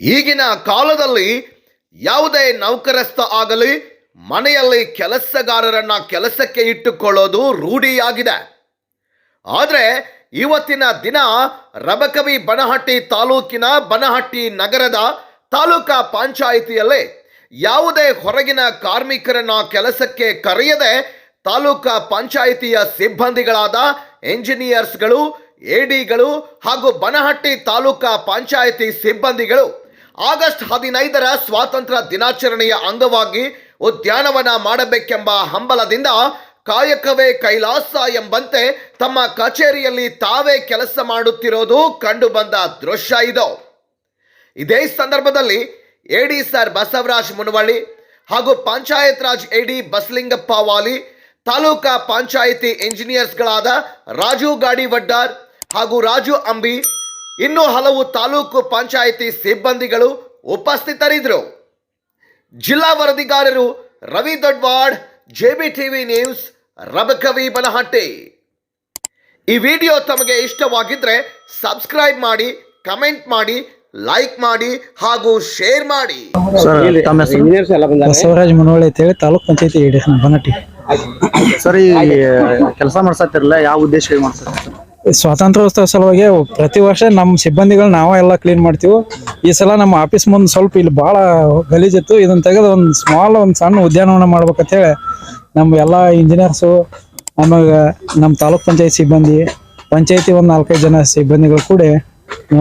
ಈಗಿನ ಕಾಲದಲ್ಲಿ ಯಾವುದೇ ನೌಕರಸ್ಥ ಆಗಲಿ, ಮನೆಯಲ್ಲಿ ಕೆಲಸಗಾರರನ್ನ ಕೆಲಸಕ್ಕೆ ಇಟ್ಟುಕೊಳ್ಳೋದು ರೂಢಿಯಾಗಿದೆ. ಆದರೆ ಇವತ್ತಿನ ದಿನ ರಬಕವಿ ಬನಹಟ್ಟಿ ತಾಲೂಕಿನ ಬನಹಟ್ಟಿ ನಗರದ ತಾಲೂಕಾ ಪಂಚಾಯಿತಿಯಲ್ಲಿ ಯಾವುದೇ ಹೊರಗಿನ ಕಾರ್ಮಿಕರನ್ನ ಕೆಲಸಕ್ಕೆ ಕರೆಯದೆ ತಾಲೂಕಾ ಪಂಚಾಯಿತಿಯ ಸಿಬ್ಬಂದಿಗಳಾದ ಎಂಜಿನಿಯರ್ಸ್ಗಳು, ಎಡಿಗಳು ಹಾಗೂ ಬನಹಟ್ಟಿ ತಾಲೂಕಾ ಪಂಚಾಯಿತಿ ಸಿಬ್ಬಂದಿಗಳು ಆಗಸ್ಟ್ ಹದಿನೈದರ ಸ್ವಾತಂತ್ರ್ಯ ದಿನಾಚರಣೆಯ ಅಂಗವಾಗಿ ಉದ್ಯಾನವನ ಮಾಡಬೇಕೆಂಬ ಹಂಬಲದಿಂದ ಕಾಯಕವೇ ಕೈಲಾಸ ಎಂಬಂತೆ ತಮ್ಮ ಕಚೇರಿಯಲ್ಲಿ ತಾವೇ ಕೆಲಸ ಮಾಡುತ್ತಿರೋದು ಕಂಡುಬಂದ ದೃಶ್ಯ ಇದು. ಇದೇ ಸಂದರ್ಭದಲ್ಲಿ ಎಡಿ ಸರ್ ಬಸವರಾಜ್ ಮುನವಳ್ಳಿ ಹಾಗೂ ಪಂಚಾಯತ್ ರಾಜ್ ಎಡಿ ಬಸಲಿಂಗಪ್ಪ ವಾಲಿ, ತಾಲೂಕಾ ಪಂಚಾಯಿತಿ ಇಂಜಿನಿಯರ್ಸ್ಗಳಾದ ರಾಜು ಗಾಡಿವಡ್ಡಾರ್ ಹಾಗೂ ರಾಜು ಅಂಬಿ ಇನ್ನೂ ಹಲವು ತಾಲೂಕು ಪಂಚಾಯಿತಿ ಸಿಬ್ಬಂದಿಗಳು ಉಪಸ್ಥಿತರಿದ್ದರು. ಜಿಲ್ಲಾ ವರದಿಗಾರರು Ravi Dodwad JB TV news Rabakavi Banahatti. ಈ ವಿಡಿಯೋ ತಮಗೆ ಇಷ್ಟವಾಗಿದ್ರೆ ಸಬ್ಸ್ಕ್ರೈಬ್ ಮಾಡಿ ಕಮೆಂಟ್ ಮಾಡಿ ಲೈಕ್ ಮಾಡಿ ಹಾಗೂ ಶೇರ್ ಮಾಡಿ. ಬಸವರಾಜ್ ಮುನವಳ್ಳಿ ಅಂತೇಳಿ ತಾಲೂಕ್ ಪಂಚಾಯತಿ ಬನಟ್ಟಿ ಸರ್ ಈ ಕೆಲಸ ಮಾಡ್ಸತ್ತಿರಲ್ಲ ಯಾವ ಉದ್ದೇಶ ಮಾಡ್ಸತ್ತೀರಿ ಸ್ವಾತಂತ್ರ್ಯೋತ್ಸವ ಸಲುವಾಗಿ ಪ್ರತಿ ವರ್ಷ ನಮ್ಮ ಸಿಬ್ಬಂದಿಗಳು ನಾವ ಎಲ್ಲ ಕ್ಲೀನ್ ಮಾಡ್ತೀವಿ. ಈ ಸಲ ನಮ್ಮ ಆಫೀಸ್ ಮುಂದೆ ಸ್ವಲ್ಪ ಇಲ್ಲಿ ಭಾಳ ಗಲೀಜಿತ್ತು. ಇದನ್ನ ತೆಗೆದು ಒಂದು ಸ್ಮಾಲ್ ಒಂದು ಸಣ್ಣ ಉದ್ಯಾನವನ ಮಾಡ್ಬೇಕಂತೇಳಿ ನಮ್ಮ ಎಲ್ಲ ಇಂಜಿನಿಯರ್ಸು ಆಮ್ಯಾಗ ನಮ್ಮ ತಾಲೂಕ್ ಪಂಚಾಯತ್ ಸಿಬ್ಬಂದಿ, ಪಂಚಾಯತಿ ಒಂದು ನಾಲ್ಕೈದು ಜನ ಸಿಬ್ಬಂದಿಗಳು ಕೂಡಿ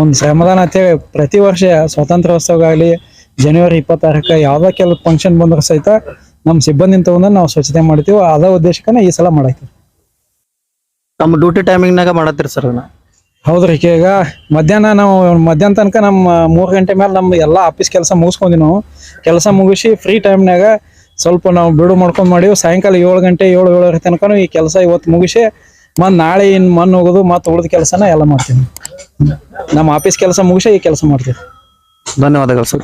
ಒಂದು ಶ್ರಮದಾನ ಅಂತೇಳಿ ಪ್ರತಿ ವರ್ಷ ಸ್ವಾತಂತ್ರ್ಯೋತ್ಸವ ಆಗಲಿ ಜನವರಿ ಇಪ್ಪತ್ತಾರಕ್ಕೆ ಯಾವುದೇ ಕೆಲವು ಫಂಕ್ಷನ್ ಬಂದ್ರೆ ಸಹಿತ ನಮ್ಮ ಸಿಬ್ಬಂದಿ ತಗೊಂಡು ನಾವು ಸ್ವಚ್ಛತೆ ಮಾಡ್ತೀವಿ. ಅದ ಉದ್ದೇಶಕ್ಕನೇ ಈ ಸಲ ಮಾಡಾಕ್ತೀವಿ ತಮ್ಮ ಡ್ಯೂಟಿ ಟೈಮಿಂಗ್ನಾಗ ಮಾಡತ್ತೀರಿ ಸರ್ ಅದನ್ನ. ಹೌದ್ರಿ ಈಗ ಮಧ್ಯಾಹ್ನ ನಾವು ಮಧ್ಯಾಹ್ನ ತನಕ ನಮ್ಮ ಮೂರು ಗಂಟೆ ಮೇಲೆ ನಮ್ಮ ಎಲ್ಲ ಆಫೀಸ್ ಕೆಲಸ ಮುಗಿಸ್ಕೊಂಡಿ ನಾವು. ಕೆಲಸ ಮುಗಿಸಿ ಫ್ರೀ ಟೈಮ್ನಾಗ ಸ್ವಲ್ಪ ನಾವು ಬಿಡು ಮಾಡ್ಕೊಂಡ್ ಮಾಡಿ ಸಾಯಂಕಾಲ ಏಳು ಗಂಟೆ ಏಳು ಏಳುವರೆ ತನಕನೂ ಈ ಕೆಲಸ ಇವತ್ತು ಮುಗಿಸಿ ಮತ್ತು ನಾಳೆ ಇನ್ನು ಮಣ್ಣು ಹೋಗೋದು ಮತ್ತೆ ಉಳಿದ ಕೆಲಸನ ಎಲ್ಲ ಮಾಡ್ತೀವಿ. ನಮ್ಮ ಆಫೀಸ್ ಕೆಲಸ ಮುಗಿಸಿ ಈ ಕೆಲಸ ಮಾಡ್ತೀವಿ. ಧನ್ಯವಾದಗಳು ಸರ್